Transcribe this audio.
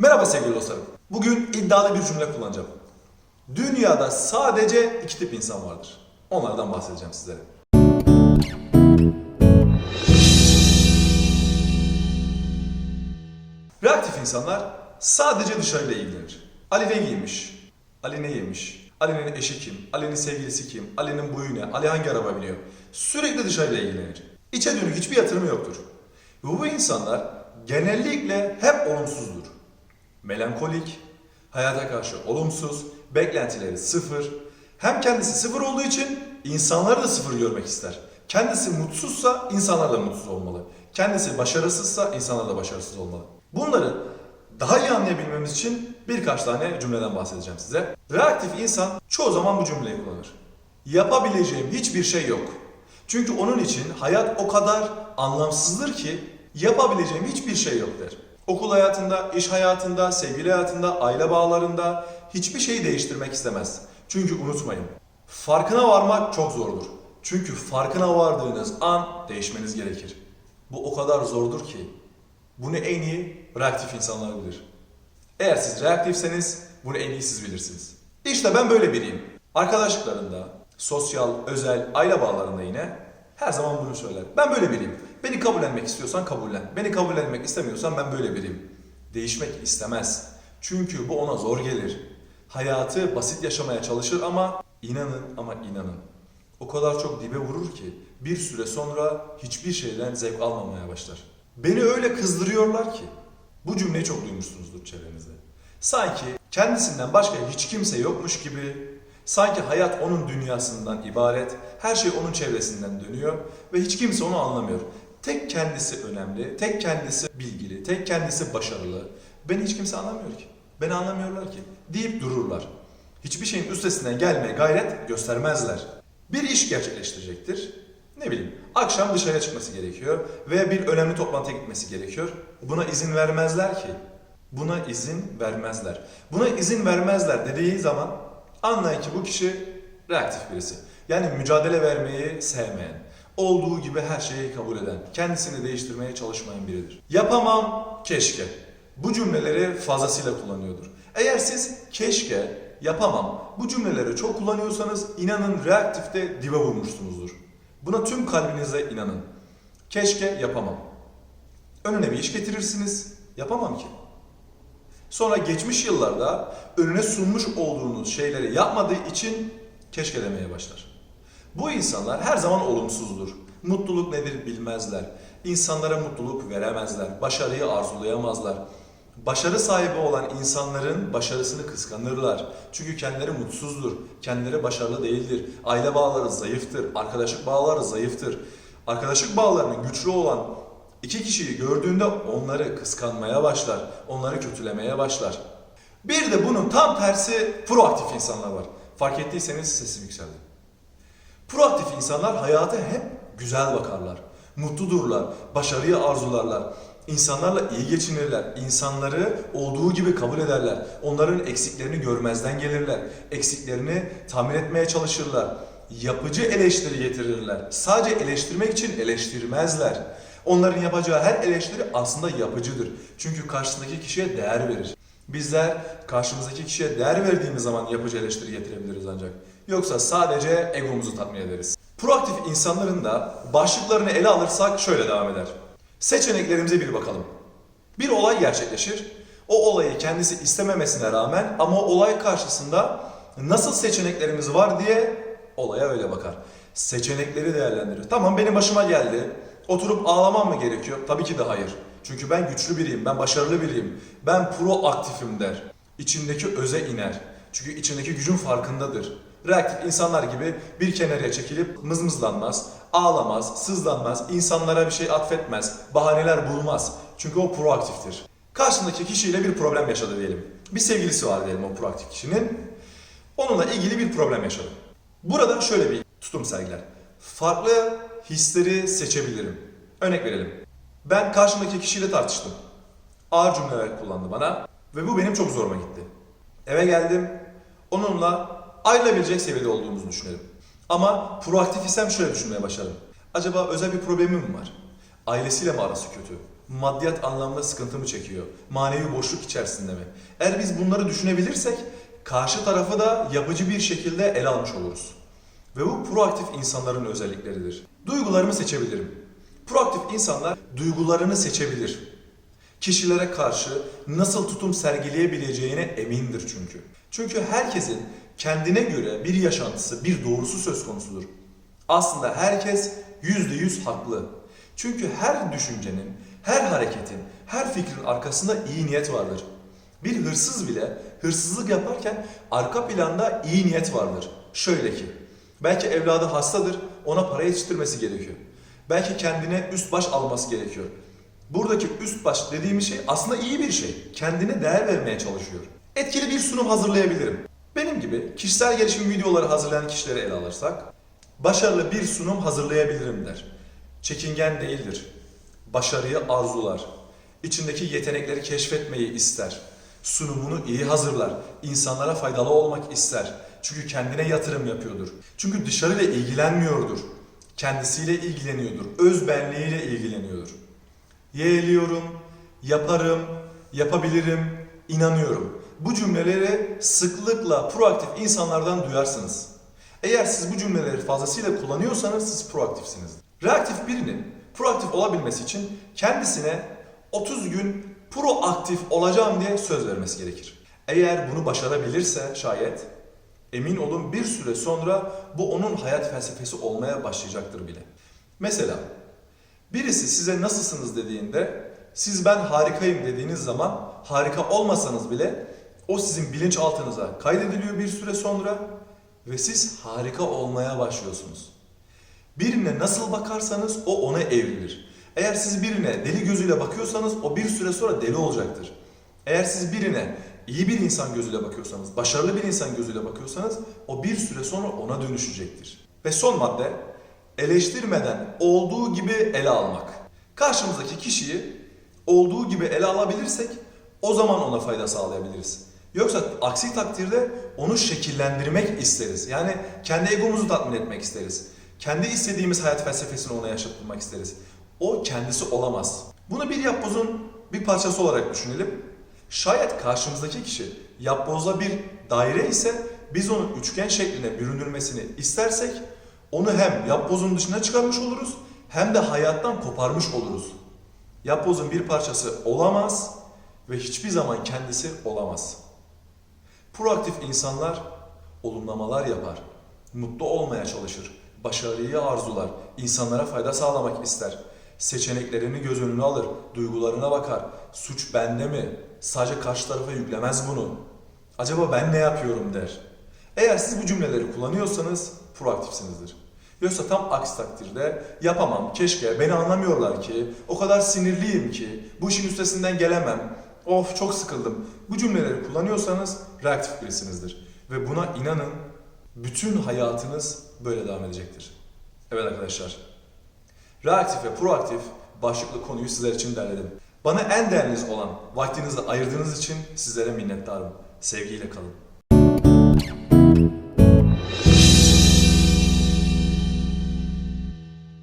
Merhaba sevgili dostlarım. Bugün iddialı bir cümle kullanacağım. Dünyada sadece iki tip insan vardır. Onlardan bahsedeceğim sizlere. Reaktif insanlar sadece dışarıyla ilgilenir. Ali ne giymiş? Ali ne yemiş? Ali'nin eşi kim? Ali'nin sevgilisi kim? Ali'nin boyu ne? Ali hangi araba biliyor? Sürekli dışarıyla ilgilenir. İçe dönük hiçbir yatırımı yoktur. Ve bu insanlar genellikle hep olumsuzdur. Melankolik, hayata karşı olumsuz, beklentileri sıfır. Hem kendisi sıfır olduğu için insanları da sıfır görmek ister. Kendisi mutsuzsa insanlar da mutsuz olmalı. Kendisi başarısızsa insanlar da başarısız olmalı. Bunları daha iyi anlayabilmemiz için birkaç tane cümleden bahsedeceğim size. Reaktif insan çoğu zaman bu cümleyi kullanır. Yapabileceğim hiçbir şey yok. Çünkü onun için hayat o kadar anlamsızdır ki yapabileceğim hiçbir şey yok der. Okul hayatında, iş hayatında, sevgili hayatında, aile bağlarında hiçbir şeyi değiştirmek istemez. Çünkü unutmayın, farkına varmak çok zordur. Çünkü farkına vardığınız an değişmeniz gerekir. Bu o kadar zordur ki bunu en iyi reaktif insanlar bilir. Eğer siz reaktifseniz bunu en iyi siz bilirsiniz. İşte ben böyle biriyim. Arkadaşlıklarında, sosyal, özel, aile bağlarında yine her zaman bunu söyler. Ben böyle biriyim. Beni kabullenmek istiyorsan kabullen. Beni kabullenmek istemiyorsan ben böyle biriyim. Değişmek istemez. Çünkü bu ona zor gelir. Hayatı basit yaşamaya çalışır ama inanın ama inanın. O kadar çok dibe vurur ki bir süre sonra hiçbir şeyden zevk almamaya başlar. Beni öyle kızdırıyorlar ki. Bu cümleyi çok duymuşsunuzdur çevrenizde. Sanki kendisinden başka hiç kimse yokmuş gibi, sanki hayat onun dünyasından ibaret, her şey onun çevresinden dönüyor ve hiç kimse onu anlamıyor. Tek kendisi önemli, tek kendisi bilgili, tek kendisi başarılı. Beni hiç kimse anlamıyor ki. Beni anlamıyorlar ki. Deyip dururlar. Hiçbir şeyin üstesinden gelmeye gayret göstermezler. Bir iş gerçekleştirecektir. Ne bileyim, akşam dışarıya çıkması gerekiyor veya bir önemli toplantıya gitmesi gerekiyor. Buna izin vermezler ki. Buna izin vermezler. Buna izin vermezler dediği zaman anlayın ki bu kişi reaktif birisi. Yani mücadele vermeyi sevmeyen, olduğu gibi her şeyi kabul eden, kendisini değiştirmeye çalışmayan biridir. Yapamam, keşke. Bu cümleleri fazlasıyla kullanıyordur. Eğer siz keşke, yapamam bu cümleleri çok kullanıyorsanız inanın reaktifte dibe vurmuşsunuzdur. Buna tüm kalbinizle inanın. Keşke yapamam. Önüne bir iş getirirsiniz, yapamam ki. Sonra geçmiş yıllarda önüne sunmuş olduğunuz şeyleri yapmadığı için keşke demeye başlar. Bu insanlar her zaman olumsuzdur. Mutluluk nedir bilmezler. İnsanlara mutluluk veremezler. Başarıyı arzulayamazlar. Başarı sahibi olan insanların başarısını kıskanırlar. Çünkü kendileri mutsuzdur. Kendileri başarılı değildir. Aile bağları zayıftır. Arkadaşlık bağları zayıftır. Arkadaşlık bağlarının güçlü olan iki kişiyi gördüğünde onları kıskanmaya başlar. Onları kötülemeye başlar. Bir de bunun tam tersi proaktif insanlar var. Fark ettiyseniz sesim yükseldi. Proaktif insanlar hayata hep güzel bakarlar. Mutludurlar, başarıyı arzularlar. İnsanlarla iyi geçinirler. İnsanları olduğu gibi kabul ederler. Onların eksiklerini görmezden gelirler. Eksiklerini tamir etmeye çalışırlar. Yapıcı eleştiri getirirler. Sadece eleştirmek için eleştirmezler. Onların yapacağı her eleştiri aslında yapıcıdır. Çünkü karşısındaki kişiye değer verir. Bizler karşımızdaki kişiye değer verdiğimiz zaman yapıcı eleştiri getirebiliriz ancak. Yoksa sadece egomuzu tatmin ederiz. Proaktif insanların da başlıklarını ele alırsak şöyle devam eder. Seçeneklerimize bir bakalım. Bir olay gerçekleşir. O olayı kendisi istememesine rağmen ama olay karşısında nasıl seçeneklerimiz var diye olaya öyle bakar. Seçenekleri değerlendirir. Tamam benim başıma geldi. Oturup ağlamam mı gerekiyor? Tabii ki de hayır. Çünkü ben güçlü biriyim, ben başarılı biriyim. Ben proaktifim der. İçindeki öze iner. Çünkü içindeki gücün farkındadır. Reaktif insanlar gibi bir kenara çekilip mızmızlanmaz, ağlamaz, sızlanmaz, insanlara bir şey atfetmez, bahaneler bulmaz. Çünkü o proaktiftir. Karşındaki kişiyle bir problem yaşadı diyelim. Bir sevgilisi var diyelim o proaktif kişinin. Onunla ilgili bir problem yaşadı. Burada şöyle bir tutum sergiler. Farklı hisleri seçebilirim. Örnek verelim. Ben karşımdaki kişiyle tartıştım. Ağır cümleler kullandı bana ve bu benim çok zoruma gitti. Eve geldim. Onunla ayrılabilecek seviyede olduğumuzu düşünelim. Ama proaktif isem şöyle düşünmeye başladım. Acaba özel bir problemi mi var? Ailesiyle mi arası kötü? Maddiyat anlamda sıkıntı mı çekiyor? Manevi boşluk içerisinde mi? Eğer biz bunları düşünebilirsek karşı tarafı da yapıcı bir şekilde ele almış oluruz. Ve bu proaktif insanların özellikleridir. Duygularımı seçebilirim. Proaktif insanlar duygularını seçebilir. Kişilere karşı nasıl tutum sergileyebileceğine emindir çünkü. Çünkü herkesin kendine göre bir yaşantısı, bir doğrusu söz konusudur. Aslında herkes yüzde yüz haklı. Çünkü her düşüncenin, her hareketin, her fikrin arkasında iyi niyet vardır. Bir hırsız bile hırsızlık yaparken arka planda iyi niyet vardır. Şöyle ki, belki evladı hastadır, ona para yetiştirmesi gerekiyor. Belki kendine üst baş alması gerekiyor. Buradaki üst baş dediğimiz şey aslında iyi bir şey. Kendine değer vermeye çalışıyor. Etkili bir sunum hazırlayabilirim. Benim gibi kişisel gelişim videoları hazırlayan kişileri ele alırsak, başarılı bir sunum hazırlayabilirim der. Çekingen değildir. Başarıyı arzular. İçindeki yetenekleri keşfetmeyi ister. Sunumunu iyi hazırlar. İnsanlara faydalı olmak ister. Çünkü kendine yatırım yapıyordur. Çünkü dışarıyla ilgilenmiyordur. Kendisiyle ilgileniyordur. Öz benliğiyle ilgileniyordur. Yeğliyorum, yaparım, yapabilirim, inanıyorum. Bu cümleleri sıklıkla proaktif insanlardan duyarsınız. Eğer siz bu cümleleri fazlasıyla kullanıyorsanız siz proaktifsiniz. Reaktif birinin proaktif olabilmesi için kendisine 30 gün proaktif olacağım diye söz vermesi gerekir. Eğer bunu başarabilirse şayet emin olun bir süre sonra bu onun hayat felsefesi olmaya başlayacaktır bile. Mesela Birisi size nasılsınız dediğinde siz ben harikayım dediğiniz zaman harika olmasanız bile o sizin bilinçaltınıza kaydediliyor bir süre sonra ve siz harika olmaya başlıyorsunuz. Birine nasıl bakarsanız o ona evrilir. Eğer siz birine deli gözüyle bakıyorsanız o bir süre sonra deli olacaktır. Eğer siz birine iyi bir insan gözüyle bakıyorsanız, başarılı bir insan gözüyle bakıyorsanız o bir süre sonra ona dönüşecektir. Ve son madde eleştirmeden olduğu gibi ele almak. Karşımızdaki kişiyi olduğu gibi ele alabilirsek o zaman ona fayda sağlayabiliriz. Yoksa aksi takdirde onu şekillendirmek isteriz. Yani kendi egomuzu tatmin etmek isteriz. Kendi istediğimiz hayat felsefesini ona yaşatmak isteriz. O kendisi olamaz. Bunu bir yapbozun bir parçası olarak düşünelim. Şayet karşımızdaki kişi yapbozda bir daire ise biz onun üçgen şekline bürünülmesini istersek onu hem yapbozun dışına çıkarmış oluruz hem de hayattan koparmış oluruz. Yapbozun bir parçası olamaz ve hiçbir zaman kendisi olamaz. Proaktif insanlar olumlamalar yapar, mutlu olmaya çalışır, başarıyı arzular, insanlara fayda sağlamak ister. Seçeneklerini göz önüne alır, duygularına bakar. Suç bende mi? Sadece karşı tarafa yüklemez bunu. Acaba ben ne yapıyorum der. Eğer siz bu cümleleri kullanıyorsanız proaktifsinizdir. Yoksa tam aksi takdirde yapamam, keşke, beni anlamıyorlar ki, o kadar sinirliyim ki, bu işin üstesinden gelemem, of çok sıkıldım. Bu cümleleri kullanıyorsanız reaktif birisinizdir. Ve buna inanın, bütün hayatınız böyle devam edecektir. Evet arkadaşlar, reaktif ve proaktif başlıklı konuyu sizler için derledim. Bana en değerliniz olan vaktinizi ayırdığınız için sizlere minnettarım. Sevgiyle kalın.